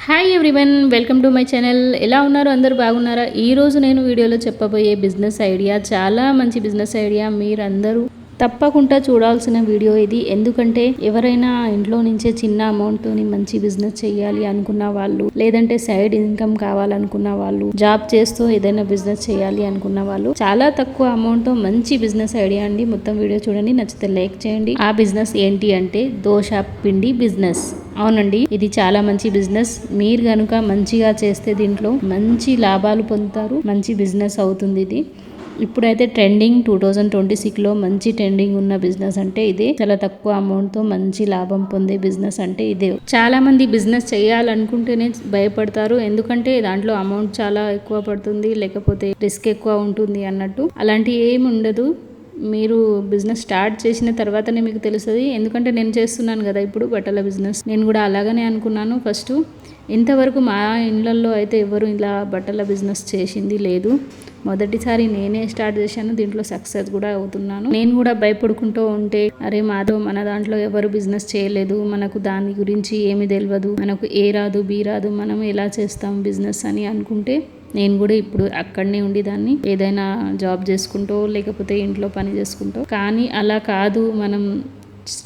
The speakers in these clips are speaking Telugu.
Hi everyone welcome to my channel ఎలా ఉన్నారు? అందరు బాగున్నారా? ఈ రోజు నేను వీడియోలో చెప్పబోయే బిజినెస్ ఐడియా చాలా మంచి బిజినెస్ ఐడియా మీరందరూ తప్పకుండా చూడాల్సిన వీడియో ఇది. ఎందుకంటే ఎవరైనా ఇంట్లో నుంచే చిన్న అమౌంట్ తోని మంచి బిజినెస్ చేయాలి అనుకున్న వాళ్ళు లేదంటే సైడ్ ఇన్కమ్ కావాలనుకున్న వాళ్ళు జాబ్ చేస్తూ ఏదైనా బిజినెస్ చేయాలి అనుకున్న వాళ్ళు చాలా తక్కువ అమౌంట్తో మంచి బిజినెస్ ఐడియా అండి. మొత్తం వీడియో చూడండి. నచ్చితే లైక్ చేయండి. ఆ బిజినెస్ ఏంటి అంటే దోశ పిండి బిజినెస్ అవునండి ఇది చాలా మంచి బిజినెస్ మీరు కనుక మంచిగా చేస్తే దీంట్లో మంచి లాభాలు పొందుతారు మంచి బిజినెస్ అవుతుంది ఇది. ఇప్పుడైతే ట్రెండింగ్ టూ థౌజండ్ ట్వంటీ సిక్స్లో మంచి ట్రెండింగ్ ఉన్న బిజినెస్ అంటే ఇదే. చాలా తక్కువ అమౌంట్తో మంచి లాభం పొందే బిజినెస్ అంటే ఇదే. చాలా మంది బిజినెస్ చేయాలనుకుంటేనే భయపడతారు. ఎందుకంటే దాంట్లో అమౌంట్ చాలా ఎక్కువ పడుతుంది లేకపోతే రిస్క్ ఎక్కువ ఉంటుంది అన్నట్టు. అలాంటి ఏమి ఉండదు. మీరు బిజినెస్ స్టార్ట్ చేసిన తర్వాతనే మీకు తెలుస్తుంది. ఎందుకంటే నేను చేస్తున్నాను కదా ఇప్పుడు బట్టల బిజినెస్. నేను కూడా అలాగనే అనుకున్నాను ఫస్ట్. ఇంతవరకు మా ఇళ్ళల్లో అయితే ఎవరు ఇలా బట్టల బిజినెస్ చేసింది లేదు. మొదటిసారి నేనే స్టార్ట్ చేశాను దీంట్లో సక్సెస్ కూడా అవుతున్నాను. నేను కూడా భయపడుకుంటూ ఉంటే అరే మాతో మన దాంట్లో ఎవరు బిజినెస్ చేయలేదు మనకు దాని గురించి ఏమి తెలియదు మనకు ఏ రాదు బి రాదు మనం ఎలా చేస్తాం బిజినెస్ అని అనుకుంటే నేను కూడా ఇప్పుడు అక్కడనే ఉండి దాన్ని ఏదైనా జాబ్ చేసుకుంటూ లేకపోతే ఇంట్లో పని చేసుకుంటూ. కానీ అలా కాదు మనం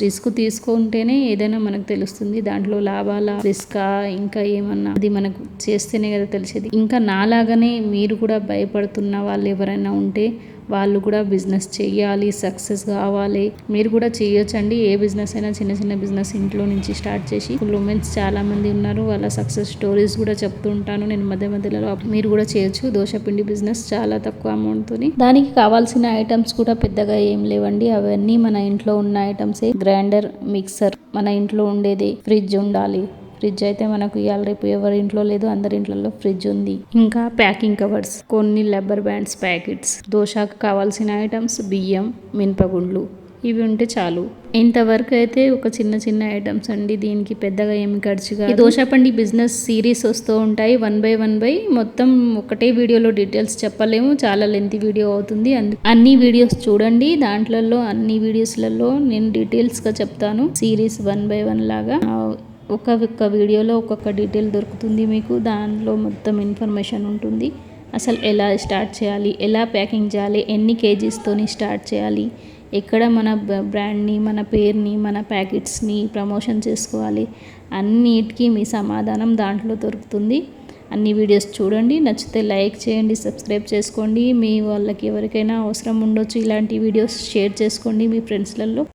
రిస్క్ తీసుకుంటేనే ఏదైనా మనకు తెలుస్తుంది. దాంట్లో లాభాల రిస్క్ ఇంకా ఏమన్నా అది మనకు చేస్తేనే కదా తెలిసేది. ఇంకా నాలాగానే మీరు కూడా భయపడుతున్న వాళ్ళు ఎవరైనా ఉంటే వాళ్ళు కూడా బిజినెస్ చేయాలి సక్సెస్ కావాలి. మీరు కూడా చేయొచ్చండి ఏ బిజినెస్ అయినా చిన్న చిన్న బిజినెస్ ఇంట్లో నుంచి స్టార్ట్ చేసి. ఉమెన్స్ చాలా మంది ఉన్నారు. వాళ్ళ సక్సెస్ స్టోరీస్ కూడా చెప్తూ ఉంటాను. నేను మధ్య మధ్యలో మీరు కూడా చేయొచ్చు. దోశపిండి బిజినెస్ చాలా తక్కువ అమౌంట్ తోని. దానికి కావాల్సిన ఐటమ్స్ కూడా పెద్దగా ఏం లేవండి. అవన్నీ మన ఇంట్లో ఉన్న ఐటమ్సే గ్రైండర్ మిక్సర్ మన ఇంట్లో ఉండేది. ఫ్రిడ్జ్ ఉండాలి. ఫ్రిడ్జ్ అయితే మనకు ఇవాళ రేపు ఎవరి ఇంట్లో లేదు అందరి ఇంట్లో ఫ్రిడ్జ్ ఉంది. ఇంకా ప్యాకింగ్ కవర్స్ కొన్ని లెబ్బర్ బ్యాండ్స్ ప్యాకెట్స్ దోశకు కావాల్సిన ఐటమ్స్ బియ్యం మినపగుండ్లు. ఇవి ఉంటే చాలు. ఇంతవరకు అయితే ఒక చిన్న చిన్న ఐటమ్స్ అండి. దీనికి పెద్దగా ఏమి ఖర్చుగా దోశ పండి బిజినెస్ సిరీస్ వస్తూ ఉంటాయి. వన్ బై వన్ బై మొత్తం ఒకటే వీడియోలో డీటెయిల్స్ చెప్పలేము. చాలా లెంత్ వీడియో అవుతుంది. అన్ని వీడియోస్ చూడండి. దాంట్లలో అన్ని వీడియోస్లలో నేను డీటెయిల్స్గా చెప్తాను. సిరీస్ వన్ బై వన్ లాగా. ఒక ఒక్క వీడియోలో ఒక్కొక్క డీటెయిల్ దొరుకుతుంది మీకు. దానిలో మొత్తం ఇన్ఫర్మేషన్ ఉంటుంది. అసలు ఎలా స్టార్ట్ చేయాలి? ఎలా ప్యాకింగ్ చేయాలి? ఎన్ని కేజీస్తోని స్టార్ట్ చేయాలి? ఎక్కడ మన బ్రాండ్ని మన పేరుని మన ప్యాకెట్స్ని ప్రమోషన్ చేసుకోవాలి? అన్నిటికీ మీ సమాధానం దాంట్లో దొరుకుతుంది. అన్ని వీడియోస్ చూడండి. నచ్చితే లైక్ చేయండి సబ్స్క్రైబ్ చేసుకోండి. మీ వాళ్ళకి ఎవరికైనా అవసరం ఉండొచ్చు ఇలాంటి వీడియోస్ షేర్ చేసుకోండి మీ ఫ్రెండ్స్లలో.